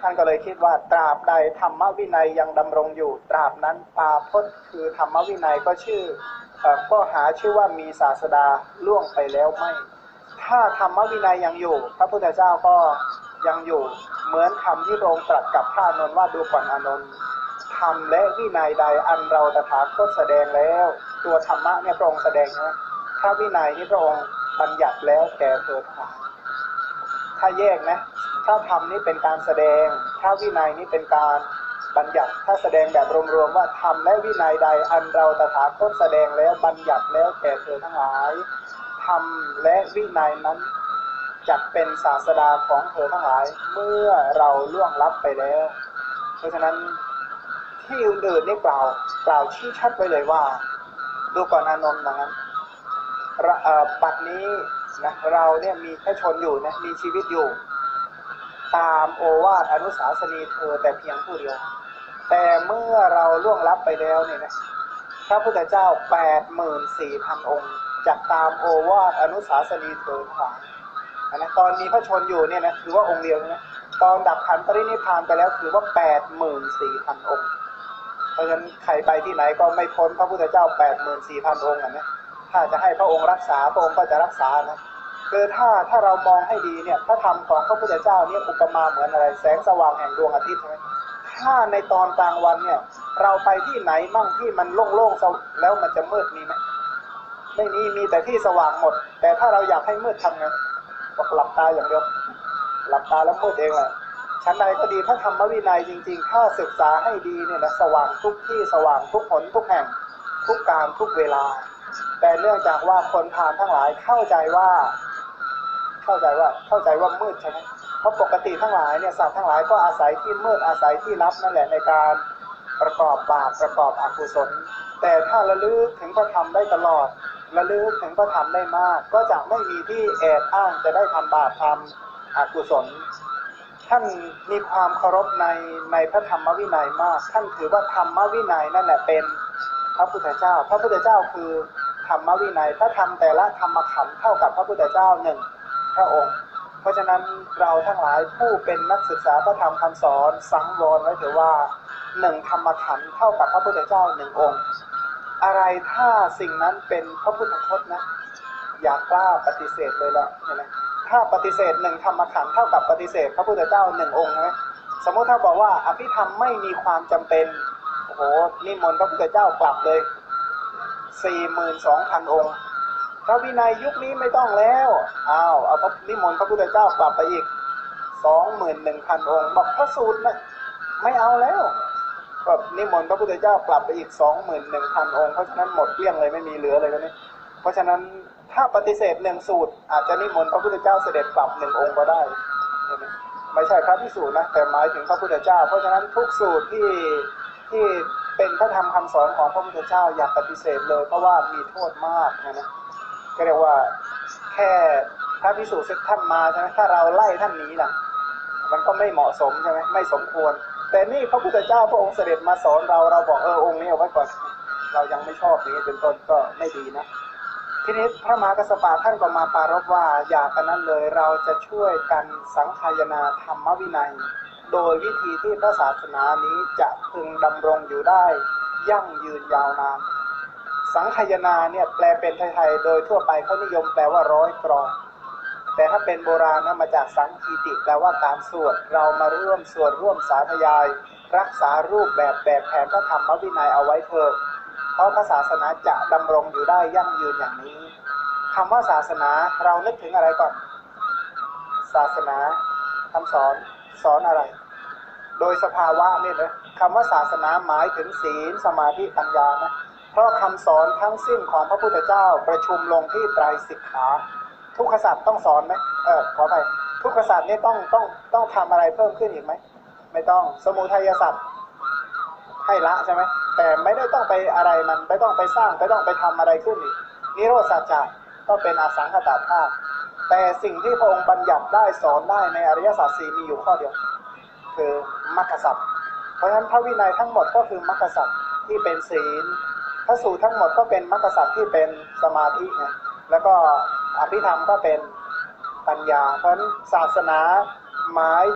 ท่านก็เลยคิดว่าตราบใดธรรมวินัยยังดำรงอยู่ ตราบนั้นปาพจน์คือธรรมวินัยก็ชื่อเอ่อก็หาชื่อว่ามีศาสดาล่วงไปแล้วไม่ ถ้าธรรมวินัยยังอยู่ พระพุทธเจ้าก็ยังอยู่เหมือนคำที่พระองค์ตรัสกับพระอานนท์ว่าดูก่อนอนนท์ธรรมและวินัยใดอันเราตถาคตแสดงแล้ว ตัวธรรมะเนี่ยพระองค์แสดงใช่ไหมพระวินัยนี่พระองค์บัญญัติแล้วแก่เธอทั้งหลาถ้าแยกนะ ถ้าธรรมนี่เป็นการแสดง ถ้าวินัยนี่เป็นการบัญญัติ ถ้าแสดงแบบรวมๆว่าธรรมและวินัยใดอันเราตถาคตแสดงแล้วบัญญัติแล้วแก่เธอทั้งหลายธรรมและวินัยนั้นจักเป็นศาสดาของเธอทั้งหลาย เมื่อเราล่วงลับไปแล้ว เพราะฉะนั้นที่อื่นๆนี่กล่าวกล่าวชี้ชัดไว้เลยว่า ดูก่อนอานนท์ว่างั้นระเอ่อปัดนี้นะเราเนี่ยมีแค่ชนอยู่นะมีชีวิตอยู่ ตามโอวาทอนุสาสนีเธอแต่เพียงผู้เดียว แต่เมื่อเราล่วงลับไปแล้วเนี่ยนะพระพุทธเจ้าแปดหมื่นสี่พันองค์จักตามโอวาทอนุสาสนีเธอทั้งหลายนนะตอนมีพระชนอยู่เนี่ยนะถือว่าองค์เดียวนะตอนดับขันปรินิพพานไปแล้วถือว่าแปดหมื่นสี่พันองค์ เพราะฉะนั้นใครไปที่ไหนก็ไม่พ้นพระพุทธเจ้าแปดหมื่นสี่พันองค์นะถ้าจะให้พระองค์รักษาพระองค์ก็จะรักษานะ คือถ้าถ้าเรามองให้ดีเนี่ยพระธรรมของพระพุทธเจ้าเนี่ยอุปมาเหมือนอะไรแสงสว่างแห่งดวงอาทิตย์ใช่ไหมถ้าในตอนกลางวันเนี่ยเราไปที่ไหนมั่งที่มันโล่งๆแล้วมันจะมืดมีไหมไม่มีมีแต่ที่สว่างหมด แต่ถ้าเราอยากให้มืดทำไงบอกหลับตาอย่างเดียวหลับตาแล้วมืดเองแหละชั้นใดก็ดีพระธรรมวินัยจริง ๆ ถ้าศึกษาให้ดีเนี่ยนะสว่างทุกที่สว่างทุกหนทุกแห่ง ทุกการทุกเวลา แต่เนื่องจากว่าคนผ่านทั้งหลายเข้าใจว่า เข้าใจว่าเข้าใจว่ามืดใช่ไหมเพราะปกติทั้งหลายเนี่ยสัตว์ทั้งหลายก็อาศัยที่มืดอาศัยที่ลับนั่นแหละในการประกอบบาปประกอบอกุศล แต่ถ้าระลึกถึงพระธรรมได้ตลอดระลึกถึงพระธรรมได้มาก ก็จะไม่มีที่แอบอ้างจะได้ทำบาปทำอกุศล ท่านมีความเคารพในในพระธรรมวินัยมาก ท่านถือว่าธรรมวินัยนั่นแหละเป็นพระพุทธเจ้า พระพุทธเจ้าคือธรรมวินัยพระธรรมแต่ละธรรมขันธ์เท่ากับพระพุทธเจ้าหนึ่ง ระองค์ เพราะฉะนั้นเราทั้งหลายผู้เป็นนักศึกษาพระธรรมคำสอนสังวรไว้เถอะว่าหนึ่งธรรมขันธ์เท่ากับพระพุทธเจ้าหนึ่งองค์ อะไรถ้าสิ่งนั้นเป็นพระพุทธพจน์นะอย่ากล้าปฏิเสธเลยละเห็นไหมถ้าปฏิเสธหนึ่งธรรมขันธ์เท่ากับปฏิเสธ พระพุทธเจ้าหนึ่งองค์ไหมสมมติถ้าบอกว่าอภิธรรมไม่มีความจำเป็นโอ้โหนิมนต์พระพุทธเจ้ากลับเลยสี่หมื่นสองพันองค์ ระวินัยยุคนี้ไม่ต้องแล้วอ้าวเอาพระนิมนต์พระพุทธเจ้ากลับไปอีกสองหมื่นหนึ่งพันองค์บอกพระสูตรนะไม่เอาแล้วก็นิมนต์พระพุทธเจ้ากลับไปอีกสองหมื่นหนึ่งพันองค์เพราะฉะนั้นหมดเกลี้ยงเลยไม่มีเหลือเลยวันนี้ เพราะฉะนั้นถ้าปฏิเสธหนึ่งสูตร อาจจะนิมนต์พระพุทธเจ้าเสด็จกลับหนึ่งองค์ก็ได้ไมไม่ใช่พระพิสูจน์นะแต่หมายถึงพระพุทธเจ้า เพราะฉะนั้นทุกสูตรที่ที่เป็นพระธรรมคำสอนของพระพุทธเจ้าอย่าปฏิเสธเลยเพราะว่ามีโทษมากนะนะ ก็เรียกว่าแค่พระพิสูจน์ท่านมาใช่ไหมถ้าเราไล่ท่านหนี้ล่ะ มันก็ไม่เหมาะสมใช่ไหมไม่สมควร แต่นี่พระพุทธเจ้าพระองค์เสด็จมาสอนเราเราบอกเออองค์นี้เอาไว้ก่อนเรายังไม่ชอบนี้เป็นต้นก็ไม่ดีนะทีนี้พระมหากัสสปะท่านก็มาปรารภว่าอย่ากันนั้นเลยเราจะช่วยกันสังขายนาธรรมวินัย โดยวิธีที่พระศาสนานี้จะพึงดำรงอยู่ได้ ยั่งยืนยาวนาน สังขายนาเนี่ยแปลเป็นไทยๆโดยทั่วไปเขานิยมแปลว่าร้อยกรอง แต่ถ้าเป็นโบราณนะมาจากสังคีติแปลว่าการสวด เรามาร่วมสวดร่วมสาธยาย รักษารูปแบบแบบแผนพระธรรมวินัยเอาไว้เถิดเพราะพระศาสนาจะดำรงอยู่ได้ยั่งยืนอย่างนี้คำว่าศาสนาเรานึกถึงอะไรก่อน ศาสนาคำสอนสอนอะไร โดยสภาวะนี่นะคำว่าศาสนาหมายถึงศีลสมาธิปัญญานะ พราะคำสอนทั้งสิ้นของพระพุทธเจ้าประชุมลงที่ไตรสิกขา ทุกขสัตว์ต้องสอนไหมเออขอไปทุกขสัตว์นี่ต้องต้องต้องทำอะไรเพิ่มขึ้นอีกไหมไม่ต้องสมุทัยสัตว์ให้ละใช่ไหมแต่ไม่ได้ต้องไปอะไรมันไม่ต้องไปสร้างไม่ต้องไปทำอะไรขึ้นอีกนิโรธสัจจะก็เป็นอาสังขตาธาตุแต่สิ่งที่พระองค์บัญญัติได้สอนได้ในอริยสัจสี่มีอยู่ข้อเดียว คือมรรคสัจเพราะฉะนั้นพระวินัยทั้งหมดก็คือมรรคสัจที่เป็นศีล ระสูตรทั้งหมดก็เป็นมรรคสัตว์ที่เป็นสมาธิไงแล้วก็อภิธรรมก็เป็นปัญญา เพราะนั้ศาสนาหมาย